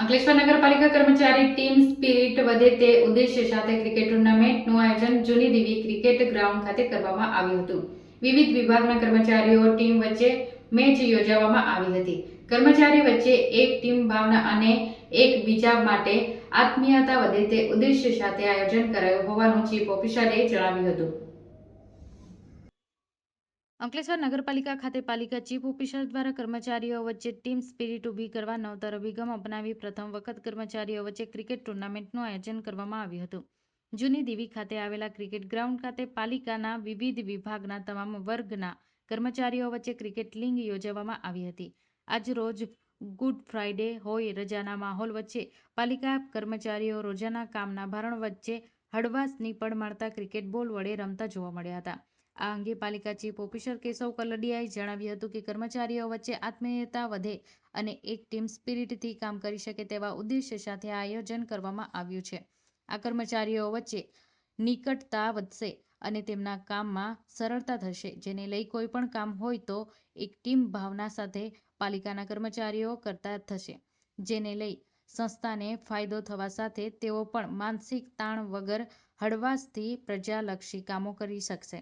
અંકલેશ્વર નગરપાલિકા કર્મચારી team spirit વધે તે ઉદ્દેશ્ય સાથે ક્રિકેટ ટુર્નામેન્ટનું આયોજન જૂની દેવી ક્રિકેટ ગ્રાઉન્ડ ખાતે કરવામાં આવ્યું હતું. વિવિધ વિભાગના કર્મચારીઓ ટીમ વચ્ચે મેચ યોજવામાં આવી હતી. કર્મચારી વચ્ચે એક ટીમ ભાવના અને એક બીજા માટે આત્મીયતા વધે તે ઉદ્દેશ્ય સાથે આયોજન કરાયું હોવાનું ચીફ ઓફિસરે જણાવ્યું હતું. અંકલેશ્વર નગરપાલિકા ખાતે પાલિકા ચીફ ઓફિસર દ્વારા કર્મચારીઓ વચ્ચે ટીમ સ્પિરિટ ઊભી કરવા નવતર અભિગમ અપનાવી પ્રથમ વખત કર્મચારીઓ વચ્ચે ક્રિકેટ ટુર્નામેન્ટનું આયોજન કરવામાં આવ્યું હતું. જૂની દેવી ખાતે આવેલા ક્રિકેટ ગ્રાઉન્ડ ખાતે પાલિકાના વિવિધ વિભાગના તમામ વર્ગના કર્મચારીઓ વચ્ચે ક્રિકેટ લીગ યોજવામાં આવી હતી. આજ રોજ ગુડ ફ્રાઇડે હોય રજાના માહોલ વચ્ચે પાલિકા કર્મચારીઓ રોજાના કામના ભારણ વચ્ચે હળવાશની પડ મારતા ક્રિકેટ બોલ વડે રમતા જોવા મળ્યા હતા. આ અંગે પાલિકા ચીફ ઓફિસર કેશવ કલડિયાએ જણાવ્યું હતું કે કર્મચારીઓ વચ્ચે આત્મીયતા વધે અને એક ટીમ સ્પિરિટથી કામ કરી શકે તેવા ઉદ્દેશ્ય સાથે આ આયોજન કરવામાં આવ્યું છે. આ કર્મચારીઓ વચ્ચે નિકટતા વધશે અને તેમના કામમાં સરળતા થશે જેને લઈ કોઈ પણ કામ હોય તો એક ટીમ ભાવના સાથે પાલિકાના કર્મચારીઓ કરતા થશે. જેને લઈ સંસ્થાને ફાયદો થવા સાથે તેઓ પણ માનસિક તાણ વગર હળવાશથી પ્રજાલક્ષી કામો કરી શકશે.